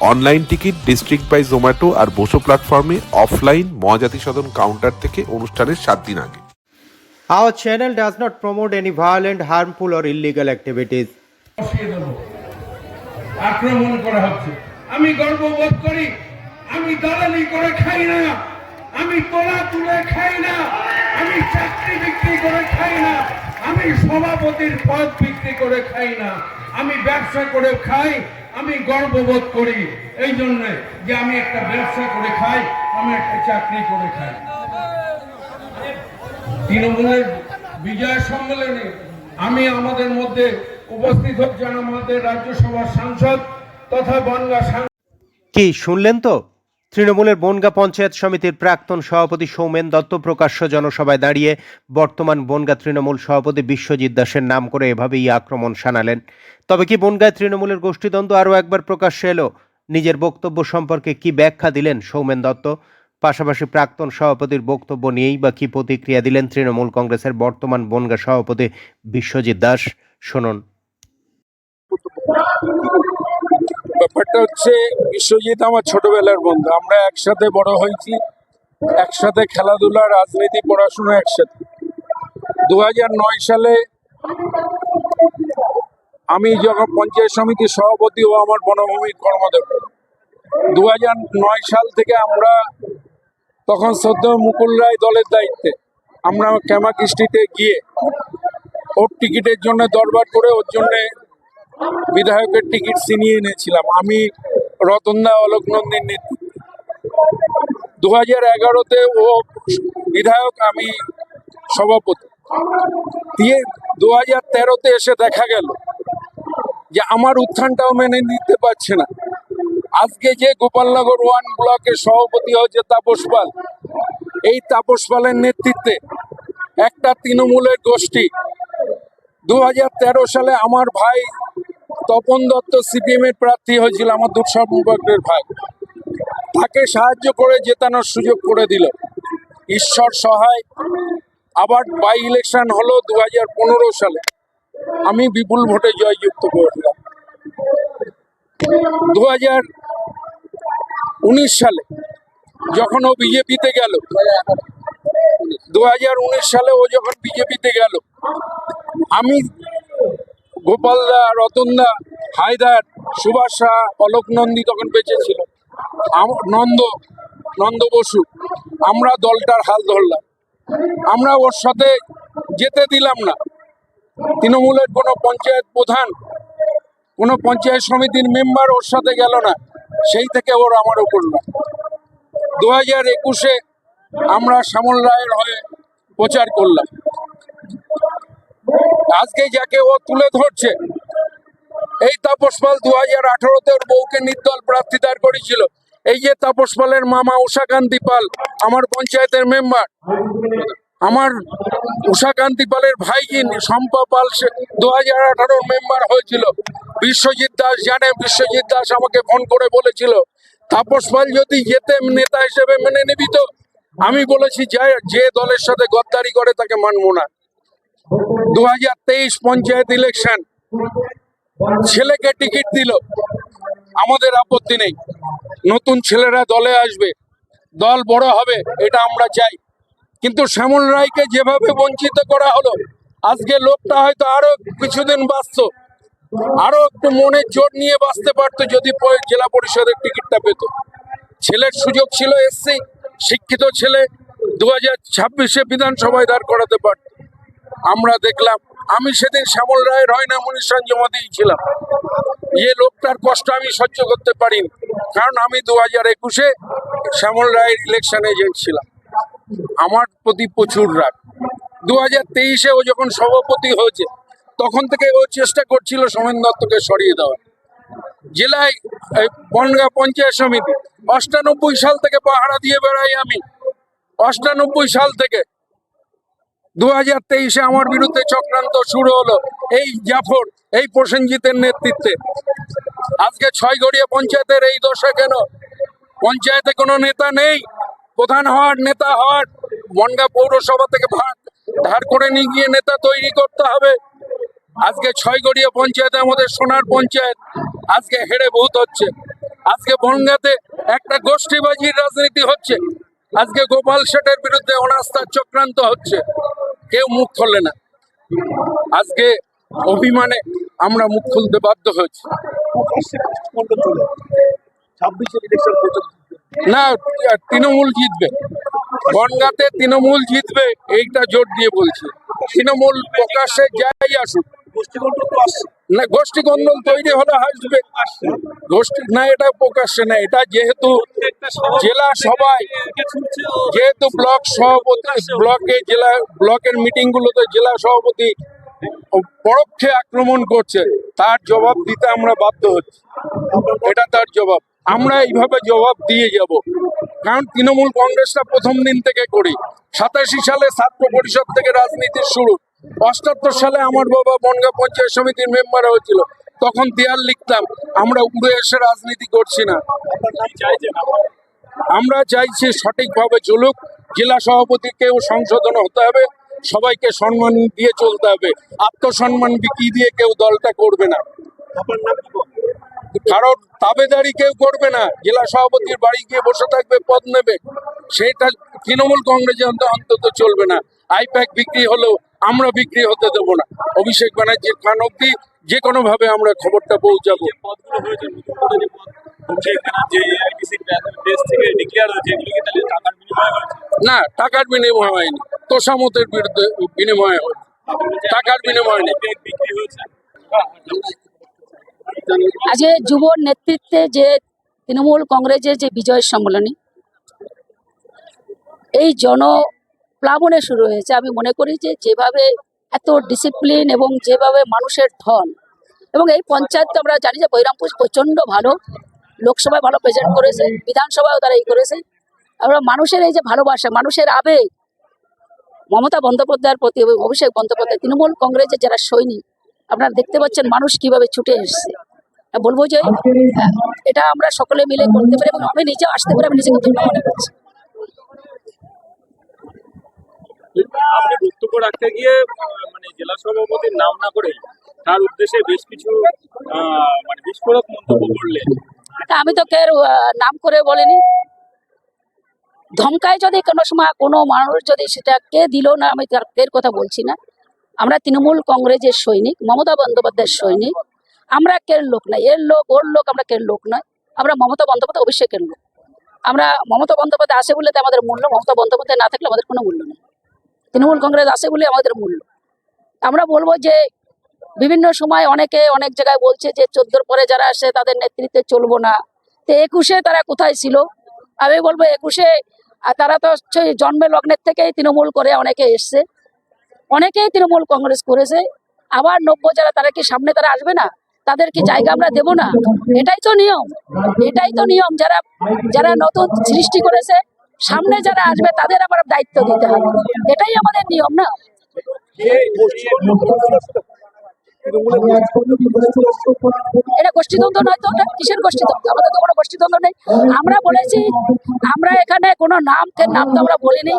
Online ticket district by Zomato আর বসো প্ল্যাটফর্মে offline Mahajati সদন counter থেকে অনুষ্ঠানের সাত দিন আগে। Our channel does not promote any violent, harmful, or illegal activities. বসিয়ে আক্রমণ করা হচ্ছে। আমি গর্ববোধ করি আমি দালালি করে খাই না আমি তোলা তুলে খাই না আমি চাকরি বিক্রি করে খাই না আমি সভাপতির পদ বিক্রি করে খাই না আমি ব্যবসা করে খাই আমি গর্ববোধ করি এই জন্য যে আমি একটা ব্যবসা করে খাই, আমি একটা চাকরি করে খাই। তৃণমূলের বিজয় সম্মেলনে আমি আমাদের মধ্যে উপস্থিত হচ্ছেন আমাদের রাজ্যসভার সাংসদ তথা বনগা সাংসদ কি, শুনলেন তো? তৃণমূলের বনগা পঞ্চায়েত সমিতির প্রাক্তন সভাপতি সৌমেন দত্ত প্রকাশ্য জনসভায় দাঁড়িয়ে বর্তমান বনগা তৃণমূল সভাপতি বিশ্বজিৎ দাসের নাম করে এভাবেই আক্রমণ শানালেন। তবে কি বনগায় তৃণমূলের গোষ্ঠীদ্বন্দ্ব আরও একবার প্রকাশ্যে এলো? নিজের বক্তব্য সম্পর্কে কি ব্যাখ্যা দিলেন সৌমেন দত্ত? পাশাপাশি প্রাক্তন সভাপতির বক্তব্য নিয়েই বা কি প্রতিক্রিয়া দিলেন তৃণমূল কংগ্রেসের বর্তমান বনগা সভাপতি বিশ্বজিৎ দাস? শুনুন। ব্যাপারটা হচ্ছে, বিশ্বজিৎ আমার ছোটবেলার বন্ধু। আমরা একসাথে বড় হয়েছি, একসাথে খেলাধুলা, রাজনীতি, পড়াশোনা একসাথে। দু সালে আমি যখন পঞ্চায়েত সমিতির সভাপতি ও আমার বনভূমির কর্মদেব দু নয় সাল থেকে আমরা তখন সদ্য মুকুল রায় দলের দায়িত্বে আমরা ক্যামাকৃষ্টিতে গিয়ে ওর টিকিটের জন্য দরবার করে ওর জন্যে বিধায়কের টিকিট ছিনিয়ে এনেছিলাম। আমি রতনদা অলোক নন্দীর নেতৃত্বে। দু হাজার এগারোতে ও বিধায়ক আমি সভাপতি। দিয়ে দু হাজার তেরোতে এসে দেখা গেল যে আমার উত্থানটাও মেনে নিতে পারছে না। আজকে যে গোপালনগর ওয়ান ব্লকের সভাপতি হয়েছে তাপস পাল, এই তাপস পালের নেতৃত্বে একটা তৃণমূলের গোষ্ঠী। দু হাজার তেরো সালে আমার ভাই তপন দত্ত সিপিএম এর প্রার্থী হয়েছিল আমার সম্পর্কের ভাই তাকে সাহায্য করে জেতানোর সুযোগ করে দিল। ঈশ্বর সহায়। আবার বাই ইলেকশন হলো দু হাজার পনেরো সালে। আমি বিপুল ভোটে জয়যুক্ত করলাম দু সালে যখন ও বিজেপিতে গেল দু হাজার উনিশ সালে ও যখন বিজেপিতে গেল, আমি গোপালদা রতনদা হায়দার, সুভাষ শাহ অলোক নন্দী তখন বেঁচে ছিল। নন্দ নন্দ বসু, আমরা দলটার হাল ধরলাম। আমরা ওর সাথে যেতে দিলাম না। তৃণমূলের কোনো পঞ্চায়েত প্রধান, কোনো পঞ্চায়েত সমিতির মেম্বার ওর সাথে গেল না। সেই থেকে ওর আমার উপর না দু হাজার একুশে আমরা শ্যামল রায়ের হয়ে প্রচার করলাম। আজকে যাকে ও তুলে ধরছে, এই তাপস পাল দু হাজার আঠারোতে ওর বউকে নির্দল প্রার্থী দাঁড় করেছিল। এই যে তাপস পালের মামা উষাকান্তি পাল, আমার পঞ্চায়েতের মেম্বার, আমার উষাকান্তি পালের ভাইজিন শম্পা পাল, সে দু হাজার আঠারোর মেম্বার হয়েছিল। বিশ্বজিৎ দাস জানে, বিশ্বজিৎ দাস আমাকে ফোন করে বলেছিল, তাপস পাল যদি যেতে নেতা হিসেবে মেনে নিবি তো? আমি বলেছি যে- যে দলের সাথে গদ্দারি করে তাকে মানবো না। দু হাজার তেইশ পঞ্চায়েত ইলেকশন। ছেলেকে টিকিট দিল। আমাদের আপত্তি নেই। নতুন ছেলেরা দলে আসবে। দল বড় হবে, এটা আমরা চাই। কিন্তু শ্যামল রায়কে যেভাবে বঞ্চিত করা হলো, আজকে লোকটা হয়তো আরও কিছুদিন বাঁচত। আরও একটু মনের জোর নিয়ে বাঁচতে পারতো যদি জেলা পরিষদের টিকিটটা পেত। ছেলের সুযোগ ছিল এসসি শিক্ষিত ছেলে দু হাজার ছাব্বিশে বিধানসভায় দাঁড় করাতে পারত। আমরা দেখলাম, আমি সেদিন শ্যামল রায়ের রয়না মনীষান জমা দিয়েছিলাম এ লোকটার কষ্ট আমি সহ্য করতে পারিনি, কারণ আমি দু হাজার একুশে শ্যামল রায়ের ইলেকশন এজেন্ট ছিলাম। আমার প্রতি প্রচুর রাগ। দু হাজার তেইশে ও যখন সভাপতি হয়েছে, তখন থেকে ও চেষ্টা করছিল সোমেন দত্তকে সরিয়ে দেওয়ার। জেলায় বনগা পঞ্চায়েত সমিতি, অষ্টানব্বই সাল থেকে পাহারা দিয়ে বেড়াই আমি। অষ্টানব্বই সাল থেকে দু হাজার তেইশে আমার বিরুদ্ধে চক্রান্ত শুরু হলো এই জাফর, এই প্রসেনজিতের নেতৃত্বে। আজকে ছয় গড়িয়া পঞ্চায়েতের এই দশা কেন? পঞ্চায়েতে কোনো নেতা নেই, প্রধান হওয়ার নেতা হওয়ার, বনগা পৌরসভা থেকে ভাগ ধার করে নিয়ে গিয়ে নেতা তৈরি করতে হবে। আজকে ছয় গড়িয়া পঞ্চায়েতে আমাদের সোনার পঞ্চায়েত, আজকে হেরে ভূত হচ্ছে। আজকে বনগাতে একটা গোষ্ঠীবাজির রাজনীতি হচ্ছে। আজকে গোপাল শেঠের বিরুদ্ধে অনাস্থার চক্রান্ত হচ্ছে। কেউ মুখ খুললে না। আজকে অভিমানে আমরা মুখ খুলতে বাধ্য হয়েছি। না, তৃণমূল জিতবে। বনগাতে তৃণমূল জিতবে, এইটা জোর দিয়ে বলছে। তৃণমূল প্রকাশ্যে যাই আসুক। না গোষ্ঠী কন্দল তৈরি হলে আসবে। গোষ্ঠী না এটা প্রকাশ্যে না এটা যেহেতু জেলা সবাই যেহেতু ব্লক সভাপতি ব্লকে জেলা ব্লকের মিটিং গুলোতে জেলা সভাপতি পরোক্ষে আক্রমণ করছে তার জবাব দিতে আমরা বাধ্য হচ্ছি। এটা তার জবাব। আমরা এইভাবে জবাব দিয়ে যাব। কারণ তৃণমূল কংগ্রেসটা প্রথম দিন থেকে করি। সাতাশি সালে ছাত্র পরিষদ থেকে রাজনীতির শুরু। অষ্টাত্তর সালে আমার বাবা বনগা পঞ্চায়েত সমিতির মেম্বার হয়েছিল। তখন দেয়াল লিখতাম, আমরা উড়ে এসে রাজনীতি করছি না। আমরা চাইছি সঠিকভাবে চলুক, জেলা সভাপতিকেও সংশোধন হতে হবে, সবাইকে সম্মান দিয়ে চলতে হবে। আত্মসম্মান বিক্রি দিয়ে কেউ দলটা করবে না। কারণ তাবেদারি কেউ করবে না, জেলা সভাপতির বাড়ি গিয়ে বসে থাকবে, পদ নেবে। সেটা তৃণমূল কংগ্রেসে অন্তত চলবে না। আইপ্যাক বিক্রি হলেও আমরা বিক্রি হতে দেবো না। অভিষেক ব্যানার্জির খান অব্দি যে কোনো ভাবে আমরা খবরটা পৌঁছাবো। না টাকার বিনিময় হয়নি। তোষামতের বিরুদ্ধে বিনিময় হয় টাকার বিনিময় নেই। বিক্রি হয়েছে? আজকে যুব নেতৃত্বে যে তৃণমূল কংগ্রেসের যে বিজয় সম্মেলনী এই জনপ্লাবনে শুরু হয়েছে। আমি মনে করি যে যেভাবে এত ডিসিপ্লিন এবং যেভাবে মানুষের ঠন এবং এই পঞ্চায়েত আমরা জানি যে বৈরামপুর প্রচণ্ড ভালো, লোকসভায় ভালো প্রেজেন্ট করেছে, বিধানসভায়ও তারা এই করেছে। আমরা মানুষের এই যে ভালোবাসা, মানুষের আবেগ, মমতা বন্দ্যোপাধ্যায়ের প্রতি অভিষেক বন্দ্যোপাধ্যায়, তৃণমূল কংগ্রেসের যারা সৈনিক, আপনারা দেখতে পাচ্ছেন মানুষ কীভাবে ছুটে এসছে। বলব যে, এটা আমরা সকলে মিলে করতে পারি এবং আমি নিজে আসতে পারি, আমি নিজেকে মনে করছি আপনি বক্তব্য রাখতে গিয়ে মানে জেলা সভাপতির নাম না করে তার উদ্দেশ্যে বেশ কিছু মানে বিস্ফোরক মন্তব্য করলেন। আমি তো আহ, নাম করে বলিনি। ধমকায় যদি কোনো সময় কোনো মানুষ যদি সেটা কে দিল না আমি তার কের কথা বলছি না। আমরা তৃণমূল কংগ্রেসের সৈনিক মমতা বন্দ্যোপাধ্যায়ের সৈনিক। আমরা কের লোক নাই এর লোক ওর লোক আমরা কের লোক নয়? আমরা মমতা বন্দ্যোপাধ্যায় অভিষেকের লোক। আমরা মমতা বন্দ্যোপাধ্যায় আসে বলে তো আমাদের মূল্য মমতা বন্দ্যোপাধ্যায় না থাকলে আমাদের কোনো মূল্য নেই। তৃণমূল কংগ্রেস আসে বলে আমাদের মূল্য। আমরা বলব যে বিভিন্ন সময় অনেকে অনেক জায়গায় বলছে যে চোদ্দোর পরে যারা আসে তাদের নেতৃত্বে চলবো না। তো একুশে তারা কোথায় ছিল? আমি বলব একুশে তারা তো হচ্ছে জন্মে লগ্নের থেকেই তৃণমূল করে অনেকে এসছে। অনেকেই তৃণমূল কংগ্রেস করেছে। আবার নব্য যারা, তারা কি সামনে তারা আসবে না? তাদের কি জায়গা আমরা দেব না? এটাই তো নিয়ম। এটাই তো নিয়ম। যারা যারা নতুন সৃষ্টি করেছে সামনে যারা আসবে, তাদের আবার দায়িত্ব দিতে হবে। এটাই আমাদের নিয়ম, না? এটা গোষ্ঠীদ্বন্দ্ব নয় তো? কিসের গোষ্ঠীদ্বন্দ্ব? আমাদের তো কোনো গোষ্ঠীদ্বন্দ্ব নেই। আমরা বলেছি, আমরা এখানে কোনো নাম নাম তো আমরা বলিনি।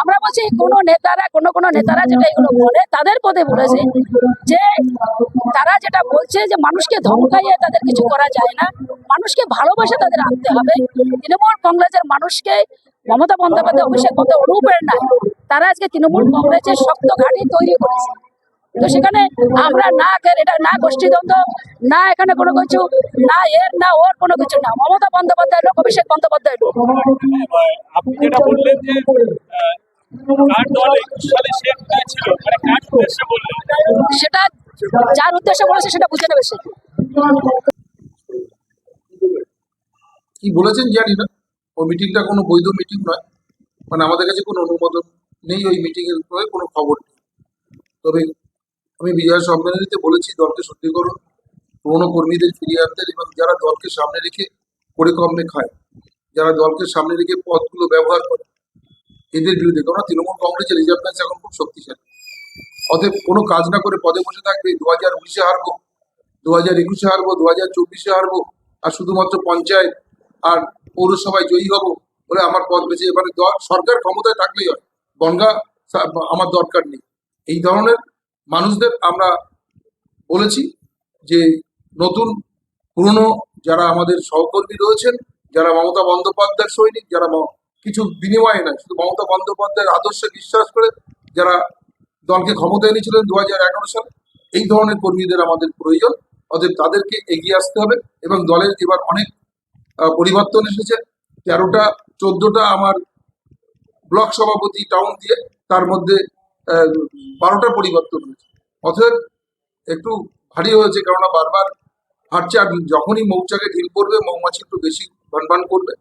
আমরা বলছি, কোনো নেতারা, কোনো কোনো নেতারা যেটা এগুলো বলে, তাদের পদে বলেছি যে, তারা যেটা বলছে যে, মানুষকে ধমকাইয়ে তাদের কিছু করা যায় না। মানুষকে ভালোবাসে তাদের আনতে হবে। তৃণমূল কংগ্রেসের মানুষকে মমতা বন্দ্যোপাধ্যায় অভিষেক বন্দ্যোপাধ্যায় অনুপ্রেরণায় তারা আজকে তৃণমূল কংগ্রেসের শক্ত ঘাঁটি তৈরি করেছে। তো সেখানে আমরা না এটা না গোষ্ঠীদ্বন্দ্ব না এখানে কোনো কিছু না এর না ওর কোনো কিছু না। মমতা বন্দ্যোপাধ্যায় লোক অভিষেক বন্দ্যোপাধ্যায় লোক। আপনি যেটা বললেন যে আহ, কার দল একুশ সালে সে কোথায় ছিল মানে কার উদ্দেশ্যে বললেন? সেটা যার উদ্দেশ্যে বলেছে সেটা বুঝে নেবে সে। কি বলেছেন জানি না ওই মিটিংটা কোনো বৈধ মিটিং নয়। মানে আমাদের কাছে কোনো অনুমোদন নেই ওই মিটিং এর উপরে কোনো খবর নেই। তবে আমি বিজয় সম্মেলনীতে বলেছি, দলকে শুদ্ধিকরণ পুরনো কর্মীদের ফিরিয়ে আনতে এবং যারা দলকে সামনে রেখে পরিকর্মে খায়, যারা দলকে সামনে রেখে পদগুলো ব্যবহার করে, এদের বিরুদ্ধে কারণ তৃণমূল কংগ্রেসের রিজার্ভ ব্যাংক এখন খুব শক্তিশালী। অতএব কোনো কাজ না করে পদে বসে থাকবে দু হাজার উনিশে হারবো দু হাজার একুশে হারবো দু হাজার চব্বিশে হারবো, আর শুধুমাত্র পঞ্চায়েত আর পৌরসভায় জয়ী হব বলে আমার পদ বেঁচে এবারে সরকার ক্ষমতায় থাকলেই হয়। বনগা আমার দরকার নেই। এই ধরনের মানুষদের আমরা বলেছি যে নতুন, পুরনো যারা আমাদের সহকর্মী রয়েছেন, যারা মমতা বন্দ্যোপাধ্যায়ের সৈনিক, যারা কিছু বিনিময়ে নয়, শুধু মমতা বন্দ্যোপাধ্যায়ের আদর্শে বিশ্বাস করে যারা দলকে ক্ষমতায় এনেছিলেন দু হাজার এগারো সালে, এই ধরনের কর্মীদের আমাদের প্রয়োজন। অতএব তাদেরকে এগিয়ে আসতে হবে এবং দলের এবার অনেক পরিবর্তন এসেছে। তেরোটা, চোদ্দটা আমার ব্লক সভাপতি টাউন দিয়ে তার মধ্যে বারোটা পরিবর্তন হয়েছে। অতএব একটু ভারী হয়েছে, কেননা বারবার হাঁটছে আর যখনই মৌচাকে ঢিল পড়বে, মৌমাছি একটু বেশি ভান ভান করবে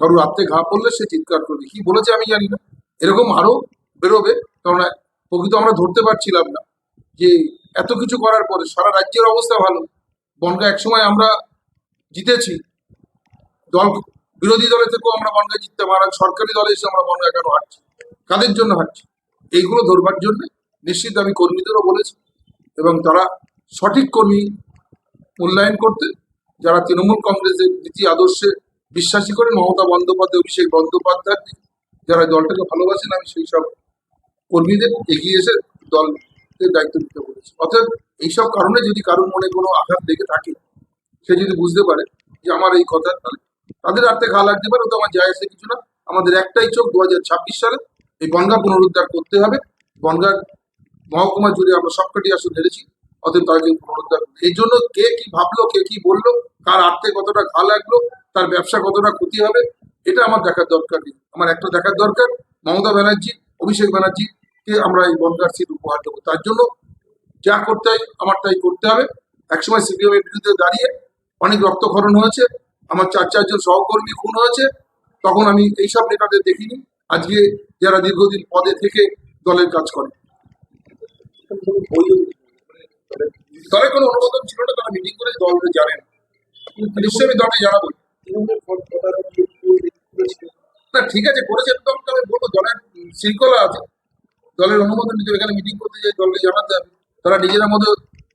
কারোর রাত্রে ঘা পড়লে সে চিৎকার করবে। কি বলেছে আমি জানি না। এরকম আরও বেরোবে কারণ প্রকৃত আমরা ধরতে পারছিলাম না যে এত কিছু করার পরে সারা রাজ্যের অবস্থা ভালো। বনগা একসময় আমরা জিতেছি দল বিরোধী দলের থেকেও আমরা বনগা জিততে পারা সরকারি দলে এসে আমরা বনগা কেন হারছি কাদের জন্য হারছি এইগুলো ধরবার জন্য নিশ্চিত আমি কর্মীদেরও বলেছি এবং তারা সঠিক কর্মী মূল্যায়ন করতে, যারা তৃণমূল কংগ্রেসের নীতি আদর্শে বিশ্বাসী করেন মমতা বন্দ্যোপাধ্যায়, অভিষেক বন্দ্যোপাধ্যায় যারা দলটাকে ভালোবাসেন, আমি সেই সব কর্মীদের এগিয়ে এসে দলকে দায়িত্ব দিতে বলেছি। অর্থাৎ এইসব কারণে যদি কারোর মনে কোনো আঘাত লেগে থাকে, সে যদি বুঝতে পারে যে আমার এই কথা তাহলে তাদের আর্থে ঘা লাগতে পারে তো আমার যায় আসে কিছু না। আমাদের একটাই চোখ দু সালে। এই বনগা পুনরুদ্ধার করতে হবে। বনগার মহকুমা জুড়ে আমরা সবকটি আসন হেরেছি। অতএব তাকে পুনরুদ্ধার। এই জন্য কে কি ভাবলো, কে কি বলল, কার আর্থে কতটা ঘা লাগল, তার ব্যবসা কতটা ক্ষতি হবে, এটা আমার দেখার দরকার নেই। আমার একটা দেখার দরকার, মমতা ব্যানার্জি, অভিষেক ব্যানার্জি কে আমরা এই বনগার সিট উপহার দেবো। তার জন্য যা করতে হয়, আমার তাই করতে হবে। একসময় সিপিএম এর বিরুদ্ধে দাঁড়িয়ে অনেক রক্তক্ষরণ হয়েছে। আমার চার চারজন সহকর্মী খুন হয়েছে, তখন আমি এইসব নেতাদের দেখিনি। আজকে যারা দীর্ঘদিন পদে থেকে দলের কাজ করে। দলের কোনো অনুমোদন ছিল না, তারা মিটিং করে দলকে জানেন। নিশ্চয়ই আমি দলকে জানাব। না, ঠিক আছে করেছেন তো আমি বলব দলের শৃঙ্খলা আছে। দলের অনুমোদন নিতে এখানে মিটিং করতে যাই, দলকে জানাতে তারা নিজেরা মতো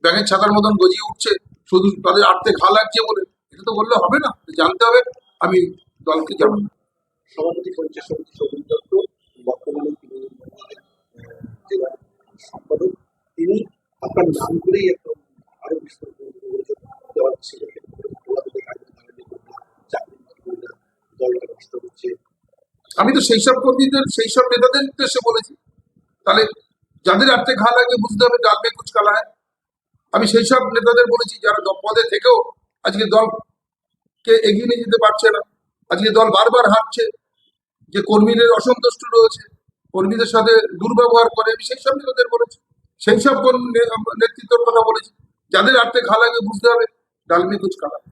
ব্যাঙের ছাতার মতন গজিয়ে উঠছে, শুধু তাদের আর্থে ঘা লাগছে বলে। এটা তো বললে হবে না জানতে হবে আমি দলকে জানাব। সভাপতি পঞ্চায়েত সমিতি দত্ত বর্তমানে তিনি মন্ডলের, সম্পাদক। তিনি আপনার নাম করেই একদম আরও বিস্তারিত ছিল দলটা নষ্ট হচ্ছে আমি তো সেই সব কর্মীদের সেই সব নেতাদের উদ্দেশ্যে বলেছি। তাহলে যাদের আর্থে ঘা লাগে বুঝতে হবে ডাল মে কুচ কালা হয়? আমি সেই সব নেতাদের বলেছি যারা পদে থেকেও আজকে দলকে এগিয়ে নিয়ে যেতে পারছে না। আজকে দল বারবার হারছে যে কর্মীদের অসন্তুষ্ট রয়েছে, কর্মীদের সাথে দুর্ব্যবহার করে, আমি সেই সব নেতাদের বলেছি। সেই সব নেতৃত্বের কথা বলেছি। যাদের আর্থে ঘা লাগে বুঝতে হবে, ডালমি কুচ হয়।